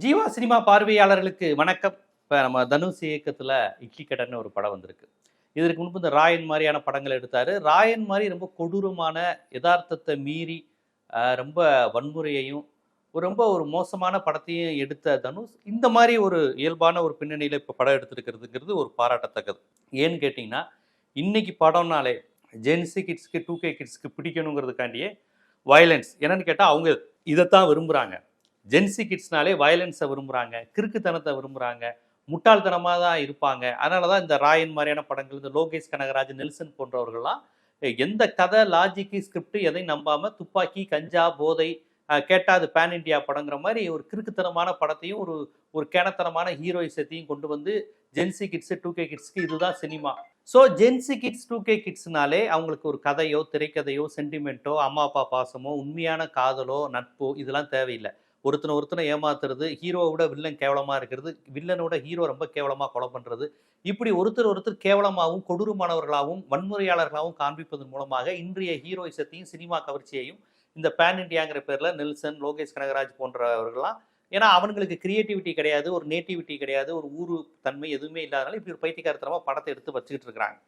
Jeeva cinema பார்வையாளர்களுக்கு வணக்கம். இப்போ நம்ம தனுஷ் இயக்கத்தில் இட்லி கடன் ஒரு படம் வந்திருக்கு. இதற்கு முன்பு இந்த ராயன் மாதிரியான படங்கள் எடுத்தார். ராயன் மாதிரி ரொம்ப கொடூரமான யதார்த்தத்தை மீறி ரொம்ப வன்முறையையும் ஒரு ரொம்ப ஒரு மோசமான படத்தையும் எடுத்த தனுஷ் இந்த மாதிரி ஒரு இயல்பான ஒரு பின்னணியில் இப்போ படம் எடுத்திருக்கிறதுங்கிறது ஒரு பாராட்டத்தக்கது. ஏன்னு கேட்டிங்கன்னா இன்னைக்கு படம்னாலே ஜென்சி கிட்ஸ்க்கு டூ கே கிட்ஸ்க்கு பிடிக்கணுங்கிறதுக்காண்டியே வயலன்ஸ் என்னன்னு கேட்டால் அவங்க இதைத்தான் விரும்புகிறாங்க ஜென்சி கிட்ஸ்னாலே வயலன்ஸை விரும்புகிறாங்க கிறுக்குத்தனத்தை விரும்புகிறாங்க முட்டாள்தனமாக தான் இருப்பாங்க. அதனால தான் இந்த ராயன் மாதிரியான படங்கள் இந்த லோகேஷ் கனகராஜ் நெல்சன் போன்றவர்கள்லாம் எந்த கதை லாஜிக்கு ஸ்கிரிப்ட் எதையும் நம்பாமல் துப்பாக்கி கஞ்சா போதை கேட்டால் அது பேன் இண்டியா படங்கிற மாதிரி ஒரு கிறுக்குத்தனமான படத்தையும் ஒரு ஒரு கேனத்தனமான ஹீரோயிசத்தையும் கொண்டு வந்து Gen Z kids two K கிட்ஸ்க்கு இதுதான் cinema so gen Z kids two K கிட்ஸ்னாலே அவங்களுக்கு ஒரு கதையோ திரைக்கதையோ சென்டிமெண்ட்டோ அம்மா அப்பா பாசமோ உண்மையான காதலோ நட்போ இதெல்லாம் தேவையில்லை. ஒருத்தனை ஒருத்தனை ஏமாத்துறது ஹீரோவோட வில்லன் கேவலமாக இருக்கிறது வில்லனோட ஹீரோ ரொம்ப கேவலமாக கொலை பண்ணுறது இப்படி ஒருத்தர் ஒருத்தர் கேவலமாகவும் கொடூரமானவர்களாகவும் வன்முறையாளர்களாகவும் காண்பிப்பதன் மூலமாக இன்றைய ஹீரோயிசத்தையும் சினிமா கவர்ச்சியையும் இந்த பேன் இண்டியாங்கிற பேரில் நெல்சன் லோகேஷ் கனகராஜ் போன்றவர்கள்லாம் ஏன்னா அவங்களுக்கு கிரியேட்டிவிட்டி கிடையாது ஒரு நேட்டிவிட்டி கிடையாது ஒரு ஊரு தன்மை எதுவுமே இல்லாதனால இப்படி ஒரு பைத்தியக்காரத்தனமாக படத்தை எடுத்து வச்சுக்கிட்டு இருக்கிறாங்க.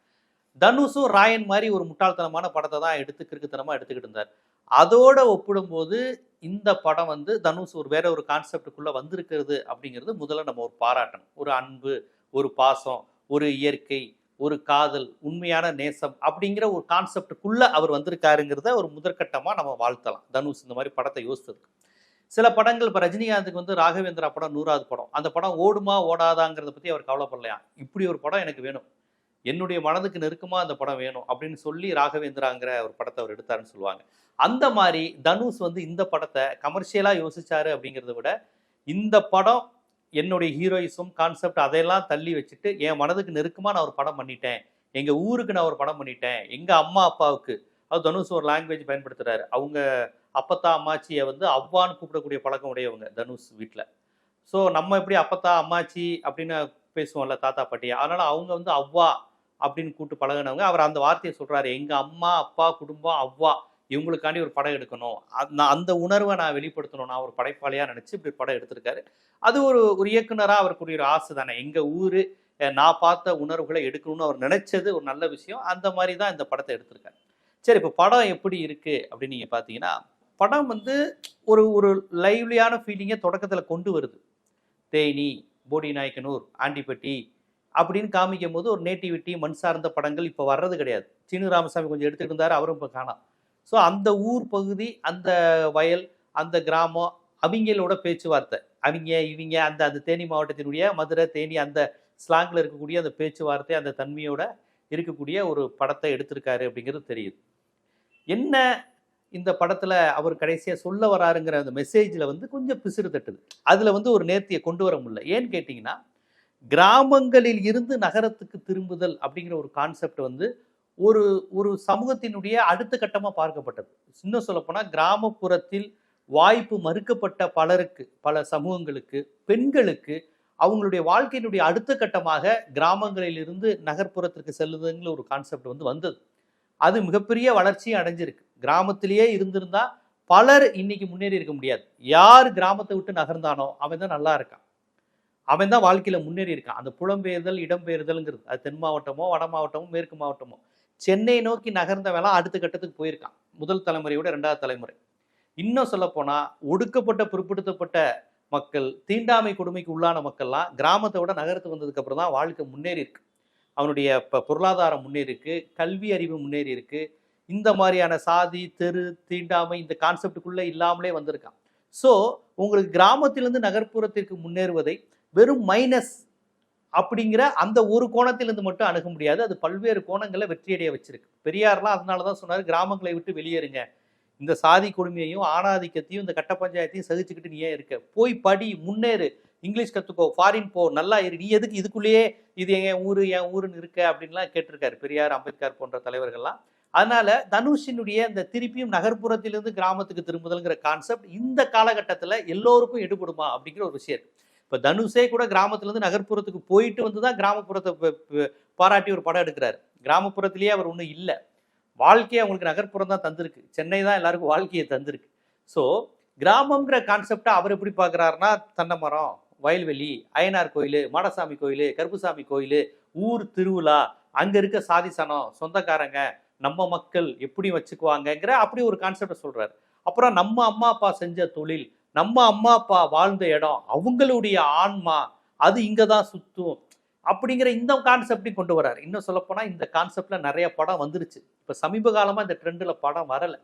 தனுஷும் ராயன் மாதிரி ஒரு முட்டாள்தனமான படத்தை தான் எடுத்து கிறுக்குத்தனமாக எடுத்துக்கிட்டு இருந்தார். அதோட ஒப்பிடும்போது இந்த படம் வந்து தனுஷ் ஒரு வேற ஒரு கான்செப்டுக்குள்ளே வந்திருக்கிறது அப்படிங்கிறது முதல்ல நம்ம ஒரு பாராட்டணும். ஒரு அன்பு ஒரு பாசம் ஒரு இயற்கை ஒரு காதல் உண்மையான நேசம் அப்படிங்கிற ஒரு கான்செப்டுக்குள்ளே அவர் வந்திருக்காருங்கிறத ஒரு முதற்கட்டமாக நம்ம வாழ்த்தலாம். தனுஷ் இந்த மாதிரி படத்தை யோசித்ததுக்கு. சில படங்கள் இப்போ ரஜினிகாந்துக்கு வந்து ராகவேந்திரா படம் நூறாவது படம். அந்த படம் ஓடுமா ஓடாதாங்கிறத பற்றி அவர் கவலைப்படலையா? இப்படி ஒரு படம் எனக்கு வேணும். என்னுடைய மனதுக்கு நெருக்கமாக அந்த படம் வேணும் அப்படின்னு சொல்லி ராகவேந்திராங்கிற ஒரு படத்தை அவர் எடுத்தாருன்னு சொல்லுவாங்க. அந்த மாதிரி தனுஷ் வந்து இந்த படத்தை கமர்ஷியலாக யோசிச்சாரு அப்படிங்கிறத விட இந்த படம் என்னுடைய ஹீரோயிசம் கான்செப்ட் அதையெல்லாம் தள்ளி வச்சுட்டு என் மனதுக்கு நெருக்கமாக நான் ஒரு படம் பண்ணிட்டேன். எங்கள் ஊருக்கு நான் ஒரு படம் பண்ணிட்டேன். எங்கள் அம்மா அப்பாவுக்கு. அது தனுஷ் ஒரு லாங்குவேஜ் பயன்படுத்துகிறாரு அவங்க அப்பத்தா அம்மாச்சியை வந்து அவ்வான்னு கூப்பிடக்கூடிய பழக்கம் உடையவங்க தனுஷ் வீட்டில் ஸோ நம்ம எப்படி அப்பத்தா அம்மாச்சி அப்படின்னு பேசுவோம்ல தாத்தா பாட்டி. அதனால் அவங்க வந்து அவ்வா அப்படின்னு கூப்பிட்டு பழகினவங்க அவர் அந்த வார்த்தையை சொல்கிறாரு எங்கள் அம்மா அப்பா குடும்பம் அவ்வா இவங்களுக்காண்டி ஒரு படம் எடுக்கணும். அந்த அந்த உணர்வை நான் வெளிப்படுத்தணும். நான் ஒரு படைப்பாளியாக நினச்சி இப்படி ஒரு படம் எடுத்திருக்காரு. அது ஒரு ஒரு இயக்குனராக அவருக்குரிய ஒரு ஆசை தானே. எங்கள் ஊர் நான் பார்த்த உணர்வுகளை எடுக்கணும்னு அவர் நினைச்சது ஒரு நல்ல விஷயம். அந்த மாதிரி தான் இந்த படத்தை எடுத்திருக்காரு. சரி இப்போ படம் எப்படி இருக்குது அப்படின்னு நீங்கள் பார்த்தீங்கன்னா படம் வந்து ஒரு ஒரு லைவ்லியான ஃபீலிங்கை தொடக்கத்தில் கொண்டு வருது. தேனி போடி நாயக்கனூர் ஆண்டிப்பட்டி அப்படின்னு காமிக்கும் போது ஒரு நேட்டிவிட்டி மண் சார்ந்த படங்கள் இப்போ வர்றது கிடையாது. சீனு ராமசாமி கொஞ்சம் எடுத்துக்கிட்டு இருந்தார் அவரும் இப்போ காணாம் ஸோ அந்த ஊர் பகுதி அந்த வயல் அந்த கிராமம் அவங்களோட பேச்சுவார்த்தை. அவங்க இவங்க அந்த அந்த தேனி மாவட்டத்தினுடைய மதுரை தேனி அந்த ஸ்லாங்கில் இருக்கக்கூடிய அந்த பேச்சுவார்த்தை அந்த தன்மையோட இருக்கக்கூடிய ஒரு படத்தை எடுத்திருக்காரு அப்படிங்கிறது தெரியுது. என்ன இந்த படத்தில் அவர் கடைசியாக சொல்ல வராருங்கிற அந்த மெசேஜில் வந்து கொஞ்சம் பிசிறு தட்டுது. அதில் வந்து ஒரு நேர்த்தியை கொண்டு வர முடியல. ஏன்னு கேட்டிங்கன்னா கிராமங்களில் இருந்து நகரத்துக்கு திரும்புதல் அப்படிங்கிற ஒரு கான்செப்ட் வந்து ஒரு ஒரு சமூகத்தினுடைய அடுத்த கட்டமாக பார்க்கப்பட்டது. இன்னும் சொல்லப்போனால் கிராமப்புறத்தில் வாய்ப்பு மறுக்கப்பட்ட பலருக்கு பல சமூகங்களுக்கு பெண்களுக்கு அவங்களுடைய வாழ்க்கையினுடைய அடுத்த கட்டமாக கிராமங்களில் இருந்து நகர்ப்புறத்திற்கு செல்லுதுங்கிற ஒரு கான்செப்ட் வந்து வந்தது. அது மிகப்பெரிய வளர்ச்சியை அடைஞ்சிருக்கு. கிராமத்திலேயே இருந்திருந்தா பலர் இன்னைக்கு முன்னேறி இருக்க முடியாது. யார் கிராமத்தை விட்டு நகர்ந்தானோ அவன் தான் நல்லா இருக்கான். அவன் தான் வாழ்க்கையில் முன்னேறி இருக்கான். அந்த புலம்பெயர்தல் இடம்பெயர்தல்ங்கிறது அது தென் மாவட்டமோ வட மாவட்டமோ மேற்கு மாவட்டமோ. சென்னை நோக்கி நகர்ந்தவெல்லாம் அடுத்த கட்டத்துக்கு போயிருக்கான். முதல் தலைமுறையோட ரெண்டாவது தலைமுறை. இன்னும் சொல்லப்போனால் ஒடுக்கப்பட்ட பிற்படுத்தப்பட்ட மக்கள் தீண்டாமை கொடுமைக்கு உள்ளான மக்கள்லாம் கிராமத்தை விட நகரத்துக்கு வந்ததுக்கப்புறம் தான் வாழ்க்கை முன்னேறி இருக்கு. அவனுடைய இப்போ பொருளாதாரம் முன்னேறி இருக்கு. கல்வி அறிவு முன்னேறி இருக்கு. இந்த மாதிரியான சாதி தெரு தீண்டாமை இந்த கான்செப்டுக்குள்ளே இல்லாமலே வந்திருக்கான். ஸோ உங்களுக்கு கிராமத்திலிருந்து நகர்ப்புறத்திற்கு முன்னேறுவதை வெறும் மைனஸ் அப்படிங்கிற அந்த ஒரு கோணத்திலிருந்து மட்டும் அணுக முடியாது. அது பல்வேறு கோணங்களை வெற்றியடைய வச்சிருக்கு. பெரியார்லாம் அதனால தான் சொன்னார் கிராமங்களை விட்டு வெளியேறுங்க. இந்த சாதி கொடுமையையும் ஆணாதிக்கத்தையும் இந்த கட்ட பஞ்சாயத்தையும் சகிச்சுக்கிட்டு நீ ஏன் இருக்க? போய் படி முன்னேறு. இங்கிலீஷ் கற்றுக்கோ ஃபாரின் போ நல்லா இரு. நீ எதுக்கு இதுக்குள்ளேயே இது என் ஊர் என் ஊருன்னு இருக்க? அப்படின்லாம் கேட்டிருக்காரு பெரியார் அம்பேத்கர் போன்ற தலைவர்கள்லாம். அதனால தனுஷினுடைய இந்த திருப்பியும் நகர்ப்புறத்திலிருந்து கிராமத்துக்கு திரும்புதல்ங்கிற கான்செப்ட் இந்த காலகட்டத்தில் எல்லோருக்கும் எடுபடுமா அப்படிங்கிற ஒரு விஷயம் இருக்கு. இப்போ தனுஷே கூட கிராமத்துலேருந்து நகர்ப்புறத்துக்கு போயிட்டு வந்து தான் கிராமப்புறத்தை பாராட்டி ஒரு படம் எடுக்கிறார். கிராமப்புறத்திலேயே அவர் ஒன்றும் இல்லை. வாழ்க்கையை அவங்களுக்கு நகர்ப்புறம் தான் தந்திருக்கு. சென்னை தான் எல்லாருக்கும் வாழ்க்கையை தந்திருக்கு. ஸோ கிராமங்கிற கான்செப்டை அவர் எப்படி பார்க்குறாருன்னா தென்னை மரம் வயல்வெளி அய்யனார் கோயில் மாடசாமி கோயில் கருப்புசாமி கோயில் ஊர் திருவிழா அங்கே இருக்க சாதி சனம் சொந்தக்காரங்க நம்ம மக்கள் எப்படி வச்சுக்குவாங்கங்கிற அப்படி ஒரு கான்செப்டை சொல்கிறார் அப்புறம் நம்ம அம்மா அப்பா செஞ்ச தொழில் நம்ம அம்மா அப்பா வாழ்ந்த இடம் அவங்களுடைய ஆன்மா அது இங்கே தான் சுத்தும் அப்படிங்கிற இந்த கான்செப்டையும் கொண்டு வராரு இன்னும் சொல்லப்போனால் இந்த கான்செப்டில் நிறைய படம் வந்துருச்சு. இப்போ சமீப காலமாக இந்த ட்ரெண்டில் படம் வரலை.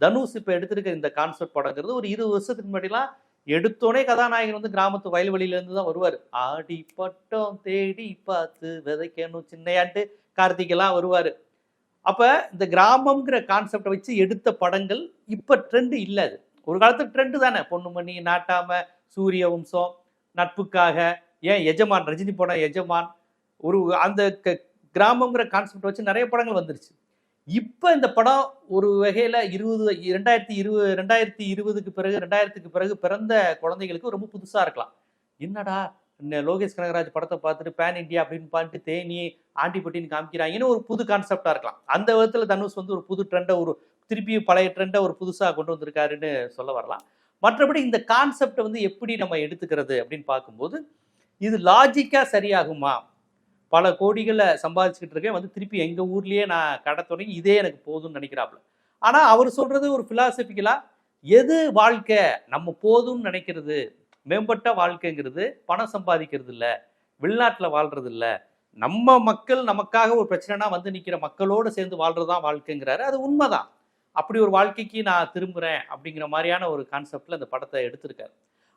தனுஷ் இப்போ எடுத்திருக்கிற இந்த கான்செப்ட் படங்கிறது ஒரு இருபது வருஷத்துக்கு முன்னாடிலாம் எடுத்தோடனே கதாநாயகன் வந்து கிராமத்து வயல்வெளியிலேருந்து தான் வருவார். ஆடி பட்டம் தேடி பார்த்து விதைக்கணும் சின்னையாண்டு கார்த்திகெல்லாம் வருவார். அப்போ இந்த கிராமம்ங்கிற கான்செப்டை வச்சு எடுத்த படங்கள் இப்போ ட்ரெண்டு இல்லை அது. ஒரு காலத்து ட்ரெண்டு தானே. பொண்ணுமணி நாட்டாம சூரிய வம்சம் நட்புக்காக. ஏன் எஜமான்? ரஜினி படம் எஜமான். ஒரு அந்த க- கிராமங்கிற கான்செப்ட் வச்சு நிறைய படங்கள் வந்துருச்சு. இப்போ இந்த படம் ஒரு வகையில் இருபது ரெண்டாயிரத்தி இருபது ரெண்டாயிரத்தி இருபதுக்கு பிறகு ரெண்டாயிரத்துக்கு பிறகு பிறந்த குழந்தைகளுக்கு ரொம்ப புதுசாக இருக்கலாம். என்னடா இந்த லோகேஷ் கனகராஜ் படத்தை பார்த்துட்டு பேன் இந்தியா அப்படின்னு பார்த்துட்டு தேனி ஆண்டிப்பட்டின்னு காமிக்கிறாங்கன்னு ஒரு புது கான்செப்டாக இருக்கலாம். அந்த விதத்தில் தனுஷ் வந்து ஒரு புது ட்ரெண்டை ஒரு திருப்பி பழைய ட்ரெண்டை ஒரு புதுசாக கொண்டு வந்திருக்காருன்னு சொல்ல வரலாம். மற்றபடி இந்த கான்செப்டை வந்து எப்படி நம்ம எடுத்துக்கிறது அப்படின்னு பார்க்கும்போது இது லாஜிக்காக சரியாகுமா? பல கோடிகளை சம்பாதிச்சுக்கிட்டு இருக்கேன் வந்து திருப்பி எங்கள் ஊர்லேயே நான் கடை தொடங்கி இதே எனக்கு போதும்னு நினைக்கிறாப்புல ஆனால் அவர் சொல்கிறது ஒரு ஃபிலாசபிக்கலாக எது வாழ்க்கை நம்ம போதும்னு நினைக்கிறது? மேம்பட்ட வாழ்க்கைங்கிறது பணம் சம்பாதிக்கிறது இல்லை வெளிநாட்டில் வாழ்கிறது இல்லை நம்ம மக்கள் நமக்காக ஒரு பிரச்சனைனா வந்து நிற்கிற மக்களோடு சேர்ந்து வாழ்றது தான் வாழ்க்கைங்கிறாரு. அது உண்மைதான். அப்படி ஒரு வாழ்க்கைக்கு நான் திரும்புகிறேன் அப்படிங்கிற மாதிரியான ஒரு கான்செப்டில் இந்த படத்தை எடுத்திருக்காரு.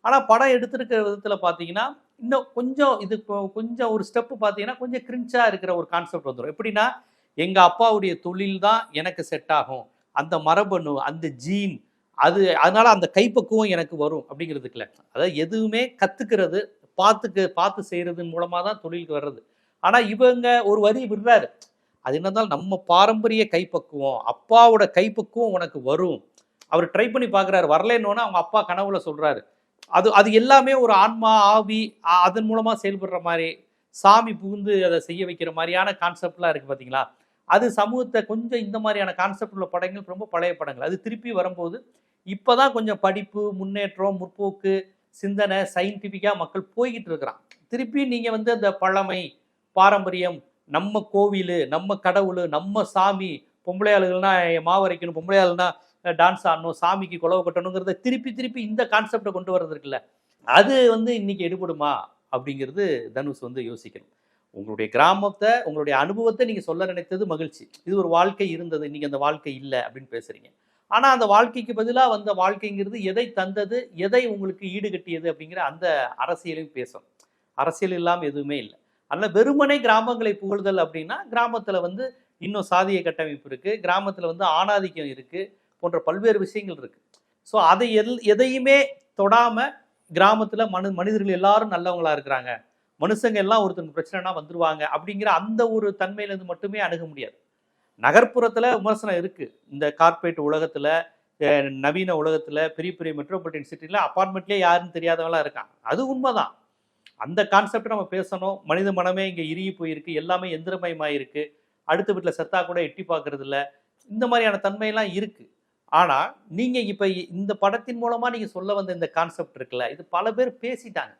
ஆனால் படம் எடுத்திருக்கிற விதத்தில் பார்த்தீங்கன்னா இன்னும் கொஞ்சம் இது கொஞ்சம் ஒரு ஸ்டெப்பு பார்த்தீங்கன்னா கொஞ்சம் கிரிஞ்சாக இருக்கிற ஒரு கான்செப்ட் வந்துடும் எப்படின்னா எங்கள் அப்பாவுடைய தொழில் தான் எனக்கு செட் ஆகும். அந்த மரபணு அந்த ஜீன் அது அதனால அந்த கைப்பக்குவம் எனக்கு வரும் அப்படிங்கிறதுக்குல. அதாவது எதுவுமே கற்றுக்கிறது பார்த்துக்கு பார்த்து செய்கிறது மூலமாக தான் தொழிலுக்கு வர்றது. ஆனால் இவங்க ஒரு வரி விடுறாரு. அது என்னதான் நம்ம பாரம்பரிய கைப்பக்குவம். அப்பாவோட கைப்பக்குவம் உனக்கு வரும். அவர் ட்ரை பண்ணி பார்க்குறாரு. வரலன்னொன்னே அவங்க அப்பா கனவுல சொல்றாரு. அது அது எல்லாமே ஒரு ஆன்மா ஆவி அதன் மூலமா செயல்படுற மாதிரி சாமி புகுந்து அதை செய்ய வைக்கிற மாதிரியான கான்செப்ட்லாம் இருக்கு பார்த்தீங்களா? அது சமூகத்தை கொஞ்சம் இந்த மாதிரியான கான்செப்ட் உள்ள படங்கள் ரொம்ப பழைய படங்கள். அது திருப்பி வரும்போது இப்போதான் கொஞ்சம் படிப்பு முன்னேற்றம் முற்போக்கு சிந்தனை சயின்டிஃபிக்காக மக்கள் போய்கிட்டு இருக்கிறான். திருப்பி நீங்கள் வந்து அந்த பழமை பாரம்பரியம் நம்ம கோவில் நம்ம கடவுள் நம்ம சாமி பொம்பளை ஆளுகள்னா மாவரைக்கணும் பொம்பளையாளுனா டான்ஸ் ஆடணும் சாமிக்கு குலவை கட்டணுங்கிறத திருப்பி திருப்பி இந்த கான்செப்டை கொண்டு வர்றது இருக்குல்ல அது வந்து இன்னைக்கு எடுபடுமா? அப்படிங்கிறது தனுஷ் வந்து யோசிக்கணும். உங்களுடைய கிராமத்தை உங்களுடைய அனுபவத்தை நீங்கள் சொல்ல நினைத்தது மகிழ்ச்சி. இது ஒரு வாழ்க்கை இருந்தது இன்னைக்கு அந்த வாழ்க்கை இல்லை அப்படின்னு பேசுறீங்க. ஆனால் அந்த வாழ்க்கைக்கு பதிலாக வந்த வாழ்க்கைங்கிறது எதை தந்தது எதை உங்களுக்கு ஈடுகட்டியது அப்படிங்கிற அந்த அரசியலையும் பேசும் அரசியல் இல்லாமல் எதுவுமே இல்லை. அதனால் வெறுமனே கிராமங்களை புகழ்தல் அப்படின்னா கிராமத்தில் வந்து இன்னும் சாதிய கட்டமைப்பு இருக்குது கிராமத்தில் வந்து ஆணாதிக்கம் இருக்குது போன்ற பல்வேறு விஷயங்கள் இருக்குது ஸோ அதை எல் எதையுமே தொடாமல் கிராமத்தில் மனு மனிதர்கள் எல்லாரும் நல்லவங்களாக இருக்கிறாங்க. மனுஷங்க எல்லாம் ஒருத்தங்க பிரச்சனைனா வந்துருவாங்க அப்படிங்கிற அந்த ஒரு தன்மையிலேருந்து மட்டுமே அணுக முடியாது. நகர்ப்புறத்தில் விமர்சனம் இருக்குது இந்த கார்ப்பரேட் உலகத்தில் நவீன உலகத்தில் பெரிய பெரிய மெட்ரோபாலிட்டன் சிட்டியில் அப்பார்ட்மெண்ட்லேயே யாருன்னு தெரியாதவங்களாம் இருக்காங்க. அது உண்மைதான். அந்த கான்செப்ட் நம்ம பேசணும். மனித மனமே இங்கே இறுகி போயிருக்கு. எல்லாமே எந்திரமயமாயிருக்கு. அடுத்த வீட்டில் செத்தா கூட எட்டி பார்க்கறது இல்லை இந்த மாதிரியான தன்மையெல்லாம் இருக்குது ஆனால் நீங்கள் இப்போ இந்த படத்தின் மூலமாக நீங்கள் சொல்ல வந்த இந்த கான்செப்ட் இருக்குல்ல இது பல பேர் பேசிட்டாங்க.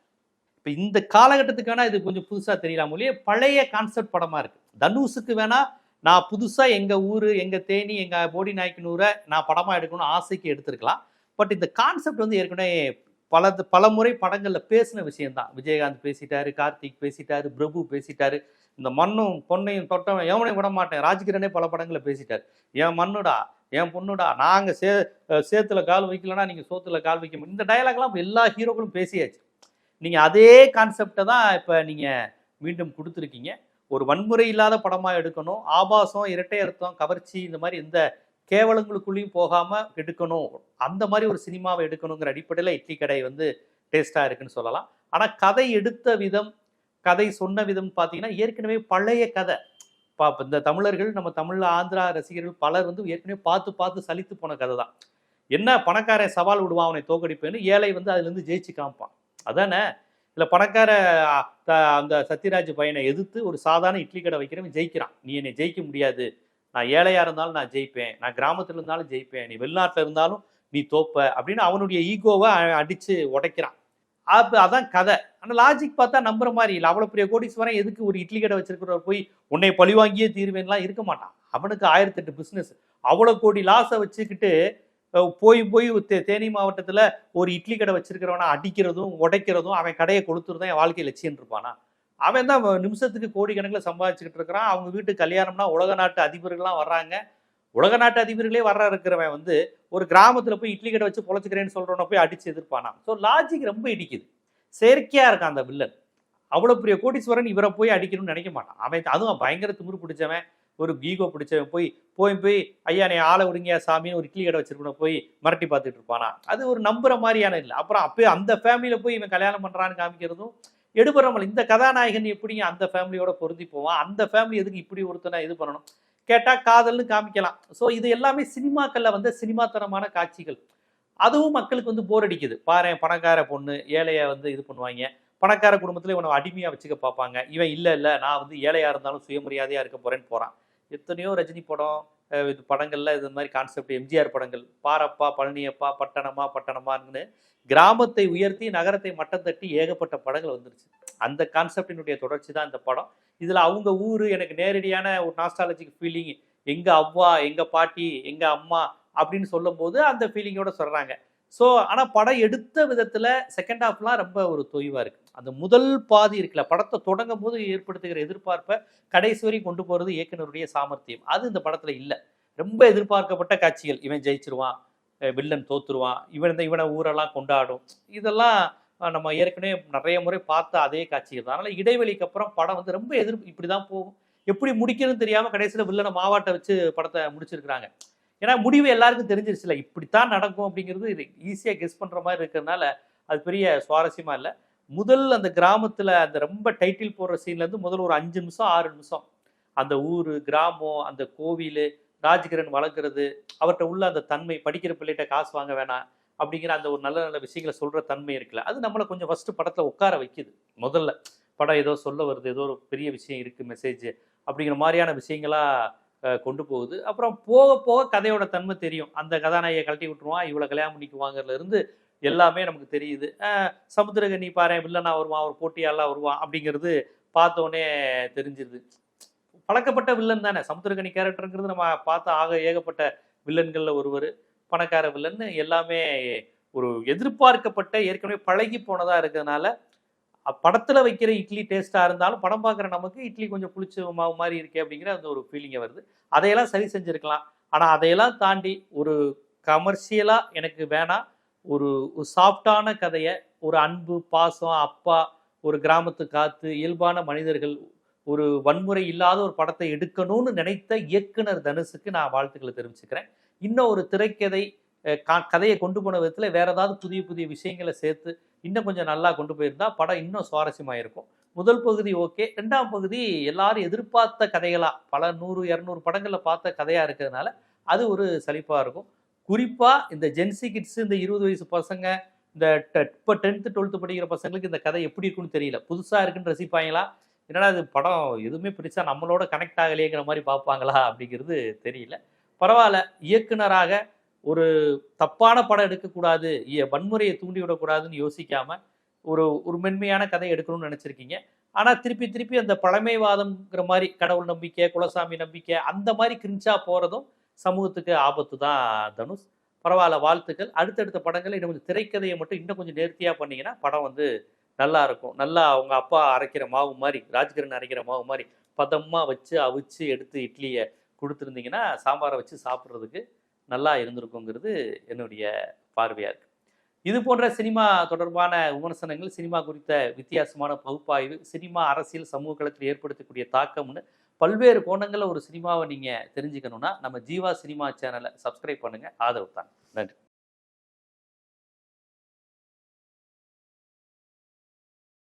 இப்போ இந்த காலகட்டத்துக்கு வேணால் இது கொஞ்சம் புதுசாக தெரியலாம் ஒழிய பழைய கான்செப்ட் படமாக இருக்குது தனுஷுக்கு வேணால் நான் புதுசாக எங்கள் ஊர் எங்கள் தேனி எங்கள் போடி நாய்க்கினூரை நான் படமாக எடுக்கணும்னு ஆசைக்கு எடுத்திருக்கலாம். பட் இந்த கான்செப்ட் வந்து ஏற்கனவே பல பல முறை படங்களில் பேசின விஷயம்தான். விஜயகாந்த் பேசிட்டாரு கார்த்திக் பேசிட்டாரு பிரபு பேசிட்டாரு. இந்த மண்ணும் பொண்ணையும் தொட்டவன் எவனையும் விட மாட்டேன். ராஜ்கிரனே பல படங்களில் பேசிட்டார். என் மண்ணுடா என் பொண்ணுடா நாங்கள் சே சேத்துல கால் வைக்கலன்னா நீங்கள் சோத்துல கால் வைக்க முடியும் இந்த டயலாக்லாம் எல்லா ஹீரோக்களும் பேசியாச்சு. நீங்கள் அதே கான்செப்டை தான் இப்போ நீங்கள் மீண்டும் கொடுத்துருக்கீங்க. ஒரு வன்முறை இல்லாத படமாக எடுக்கணும். ஆபாசம் இரட்டை அர்த்தம் கவர்ச்சி இந்த மாதிரி எந்த கேவலங்களுக்குள்ளேயும் போகாமல் எடுக்கணும். அந்த மாதிரி ஒரு சினிமாவை எடுக்கணுங்கிற அடிப்படையில் இட்லி கடை வந்து டேஸ்ட்டாக இருக்குன்னு சொல்லலாம். ஆனால் கதை எடுத்த விதம் கதை சொன்ன விதம் பார்த்தீங்கன்னா ஏற்கனவே பழைய கதை. பா இந்த தமிழர்கள் நம்ம தமிழ் ஆந்திரா ரசிகர்கள் பலர் வந்து ஏற்கனவே பார்த்து பார்த்து சலித்து போன கதை தான். என்ன பணக்காரன் சவால் விடுவான் அவனை தோக்கடிப்பேன்னு ஏழை வந்து அதுலேருந்து ஜெயிச்சு காமிப்பான். அதானே? இல்லை பணக்கார த- அந்த சத்யராஜ் பையனை எதிர்த்து ஒரு சாதாரண இட்லி கடை வைக்கிறவன் ஜெயிக்கிறான். நீ என்னை ஜெயிக்க முடியாது. நான் ஏழையாக இருந்தாலும் நான் ஜெயிப்பேன். நான் கிராமத்தில் இருந்தாலும் ஜெயிப்பேன். நீ வெளிநாட்டில் இருந்தாலும் நீ தோப்ப அப்படின்னு அவனுடைய ஈகோவை அடித்து உடைக்கிறான். அப்போ அதான் கதை. ஆனால் லாஜிக் பார்த்தா நம்புற மாதிரி இல்லை. அவ்வளோ பெரிய கோடீஸ்வரன் எதுக்கு ஒரு இட்லி கடை வச்சிருக்கிறவர் போய் உன்னை பழி வாங்கியே தீர்வேன்லாம் இருக்க மாட்டான். அவனுக்கு ஆயிரத்தெட்டு பிஸ்னஸ் அவ்வளோ கோடி லாஸை வச்சுக்கிட்டு போய் போய் தே- தேனி மாவட்டத்தில் ஒரு இட்லி கடை வச்சிருக்கிறவனை அடிக்கிறதும் உடைக்கிறதும் அவன் கடையை கொளுத்துறதும் என் வாழ்க்கை லட்சியம் இருப்பானா? அவன் தான் நிமிஷத்துக்கு கோடி கணக்கில் சம்பாதிச்சுக்கிட்டு இருக்கிறான். அவங்க வீட்டு கல்யாணம்னா உலக நாட்டு அதிபர்கள்லாம் வர்றாங்க. உலக நாட்டு அதிபர்களே வர்ற இருக்கிறவன் வந்து ஒரு கிராமத்தில் போய் இட்லி கடை வச்சு பொழைச்சிக்கிறேன்னு சொல்கிறவன போய் அடிச்சு எதிர்ப்பானான் ஸோ லாஜிக் ரொம்ப இடிக்குது. செயற்கையாக இருக்கான் அந்த வில்லன். அவ்வளோ பெரிய கோடீஸ்வரன் இவரை போய் அடிக்கணும்னு நினைக்க மாட்டான். அவன் அதுவும் பயங்கர திமிரு பிடிச்சவன். ஒரு ஈகோ பிடிச்சவன் போய் போய் போய் ஐயா நீ ஆளை விடுங்க சாமின்னு ஒரு இட்லி கடை வச்சிருக்கணும் போய் மிரட்டி பார்த்துட்டு இருப்பானா அது ஒரு நம்புற மாதிரியான இல்லை. அப்புறம் அப்போ அந்த ஃபேமிலியில் போய் இவன் கல்யாணம் பண்ணுறான்னு காமிக்கிறதும் எடுபடுறவங்க இந்த கதாநாயகன் எப்படிங்க அந்த ஃபேமிலியோட பொருந்தி போவான்? அந்த ஃபேமிலி எதுக்கு இப்படி ஒருத்தனை இது பண்ணணும்? கேட்டால் காதல்னு காமிக்கலாம். ஸோ இது எல்லாமே சினிமாக்களில் வந்து சினிமாத்தனமான காட்சிகள். அதுவும் மக்களுக்கு வந்து போர் அடிக்குது. பாரு பணக்கார பொண்ணு ஏழையை வந்து இது பண்ணுவாங்க. பணக்கார குடும்பத்தில் இவனை அடிமையாக வச்சுக்க பார்ப்பாங்க. இவன் இல்லை இல்லை நான் வந்து ஏழையாக இருந்தாலும் சுயமரியாதையாக இருக்க போகிறேன்னு போறான். எத்தனையோ ரஜினி படம் இது படங்களில் இது மாதிரி கான்செப்ட் எம்ஜிஆர் படங்கள். பாரப்பா பழனியப்பா பட்டணமா பட்டணமான்னு கிராமத்தை உயர்த்தி நகரத்தை மட்டம் தட்டி ஏகப்பட்ட படங்கள் வந்துருச்சு. அந்த கான்செப்டினுடைய தொடர்ச்சி தான் இந்த படம். இதில் அவங்க ஊர் எனக்கு நேரடியான ஒரு நாஸ்டாலஜிக் ஃபீலிங் எங்கள் அவ்வா எங்கள் பாட்டி எங்கள் அம்மா அப்படின்னு சொல்லும்போது அந்த ஃபீலிங்கோட சொல்கிறாங்க ஸோ ஆனால் படம் எடுத்த விதத்தில் செகண்ட் ஹாஃப்லாம் ரொம்ப ஒரு தொய்வாக இருக்குது அந்த முதல் பாதி இருக்குல்ல படத்தை தொடங்கும் போது ஏற்படுத்துகிற எதிர்பார்ப்பை கடைசி வரையும் கொண்டு போகிறது இயக்குனருடைய சாமர்த்தியம். அது இந்த படத்தில் இல்லை. ரொம்ப எதிர்பார்க்கப்பட்ட காட்சிகள். இவன் ஜெயிச்சிருவான் வில்லன் தோத்துருவான் இவன் இந்த இவனை ஊரெல்லாம் கொண்டாடும். இதெல்லாம் நம்ம ஏற்கனவே நிறைய முறை பார்த்த அதே காட்சிகள் தான். அதனால் இடைவெளிக்கு அப்புறம் படம் வந்து ரொம்ப எதிர் இப்படி தான் போகும். எப்படி முடிக்கணும்னு தெரியாமல் கடைசியில் வில்லனை மாவாட்டை வச்சு படத்தை முடிச்சிருக்கிறாங்க. ஏன்னா முடிவு எல்லாருக்கும் தெரிஞ்சிருச்சுல இப்படித்தான் நடக்கும் அப்படிங்கிறது ஈஸியாக கெஸ் பண்ணுற மாதிரி இருக்கிறதுனால அது பெரிய சுவாரஸ்யமாக இல்லை. முதல் அந்த கிராமத்தில் அந்த ரொம்ப டைட்டில் போடுற சீன்லேருந்து முதல் ஒரு அஞ்சு நிமிஷம் ஆறு நிமிஷம். அந்த ஊர் கிராமம் அந்த கோவில் ராஜ்கிரண் வளர்க்குறது அவர்கிட்ட உள்ள அந்த தன்மை படிக்கிற பிள்ளைகிட்ட காசு வாங்க வேணாம் அப்படிங்கிற அந்த ஒரு நல்ல நல்ல விஷயங்களை சொல்கிற தன்மை இருக்குல்ல. அது நம்மளை கொஞ்சம் ஃபஸ்ட்டு படத்தில் உட்கார வைக்குது. முதல்ல படம் ஏதோ சொல்ல வருது ஏதோ ஒரு பெரிய விஷயம் இருக்குது மெசேஜ் அப்படிங்கிற மாதிரியான விஷயங்களா கொண்டு போகுது. அப்புறம் போக போக கதையோட தன்மை தெரியும். அந்த கதாநாயகியை கழட்டி விட்டுருவான் இவ்வளோ கல்யாணம் பண்ணிக்குவாங்கிறதுல இருந்து எல்லாமே நமக்கு தெரியுது. அஹ், சமுத்திரகனி பாரு வில்லனா வருவான் ஒரு போட்டியாலாம் வருவான் அப்படிங்கிறது பார்த்தோன்னே தெரிஞ்சிருது. பழக்கப்பட்ட வில்லன் தானே. சமுத்திரகனி கேரக்டருங்கிறது நம்ம பார்த்த ஆக ஏகப்பட்ட வில்லன்களில் ஒருவர் பணக்கார வில்லன் எல்லாமே ஒரு எதிர்பார்க்கப்பட்ட ஏற்கனவே பழகி போனதாக இருக்கிறதுனால படத்தில் வைக்கிற இட்லி டேஸ்ட்டாக இருந்தாலும் படம் பார்க்குற நமக்கு இட்லி கொஞ்சம் புளிச்ச மாவு மாதிரி இருக்கே அப்படிங்கிற அந்த ஒரு ஃபீலிங்கை வருது. அதையெல்லாம் சரி செஞ்சுருக்கலாம். ஆனால் அதையெல்லாம் தாண்டி ஒரு கமர்ஷியலாக எனக்கு வேணாம் ஒரு ஒரு சாஃப்டான கதையை ஒரு அன்பு பாசம் அப்பா ஒரு கிராமத்து காத்து இயல்பான மனிதர்கள் ஒரு வன்முறை இல்லாத ஒரு படத்தை எடுக்கணும்னு நினைத்த இயக்குனர் தனுஷுக்கு நான் வாழ்த்துக்களை தெரிவிச்சுக்கிறேன். இன்னும் ஒரு திரைக்கதை கதையை கொண்டு போன விதத்தில் வேற ஏதாவது புதிய புதிய விஷயங்களை சேர்த்து இன்னும் கொஞ்சம் நல்லா கொண்டு போயிருந்தா படம் இன்னும் சுவாரஸ்யமாக இருக்கும் முதல் பகுதி ஓகே. ரெண்டாம் பகுதி எல்லாரும் எதிர்பார்த்த கதைகளாக பல நூறு இரநூறு படங்களில் பார்த்த கதையாக இருக்கிறதுனால அது ஒரு சலிப்பாக இருக்கும். குறிப்பாக இந்த ஜென்சி கிட்ஸ் இந்த இருபது வயசு பசங்க இந்த இப்போ டென்த்து டுவெல்த்து படிக்கிற பசங்களுக்கு இந்த கதை எப்படி இருக்குன்னு தெரியல. புதுசாக இருக்குன்னு ரசிப்பாங்களா? என்னடா இது படம் எதுவுமே பிடிச்சா நம்மளோட கனெக்ட் ஆகலையேங்கிற மாதிரி பார்ப்பாங்களா? அப்படிங்கிறது தெரியல. பரவாயில்ல. இயக்குனராக ஒரு தப்பான படம் எடுக்கக்கூடாது வன்முறையை தூண்டி விடக்கூடாதுன்னு யோசிக்காம ஒரு ஒரு மென்மையான கதை எடுக்கணும்னு நினச்சிருக்கீங்க. ஆனால் திருப்பி திருப்பி அந்த பழமைவாதம்ங்கிற மாதிரி கடவுள் நம்பிக்கை குலசாமி நம்பிக்கை அந்த மாதிரி கிரிஞ்சா போகிறதும் சமூகத்துக்கு ஆபத்து தான் தனுஷ். பரவாயில்ல வாழ்த்துக்கள். அடுத்தடுத்த படங்கள் இன்னும் கொஞ்சம் திரைக்கதையை மட்டும் இன்னும் கொஞ்சம் நேர்த்தியாக பண்ணிங்கன்னா படம் வந்து நல்லா இருக்கும். நல்லா அவங்க அப்பா அரைக்கிற மாவு மாதிரி ராஜ்கிரண் அரைக்கிற மாவு மாதிரி பதமாக வச்சு அவிச்சு எடுத்து இட்லியை கொடுத்துருந்தீங்கன்னா சாம்பாரை வச்சு சாப்பிட்றதுக்கு நல்லா இருந்திருக்குங்கிறது என்னுடைய பார்வையாக இருக்கு. இது போன்ற சினிமா தொடர்பான விமர்சனங்கள் சினிமா குறித்த வித்தியாசமான பகுப்பாய்வு சினிமா அரசியல் சமூக களத்தில் ஏற்படுத்தக்கூடிய தாக்கம்னு பல்வேறு கோணங்களில் ஒரு சினிமாவை நீங்கள் தெரிஞ்சுக்கணும்னா நம்ம ஜீவா சினிமா சேனலை சப்ஸ்கிரைப் பண்ணுங்கள் ஆதரவு தான். நன்றி.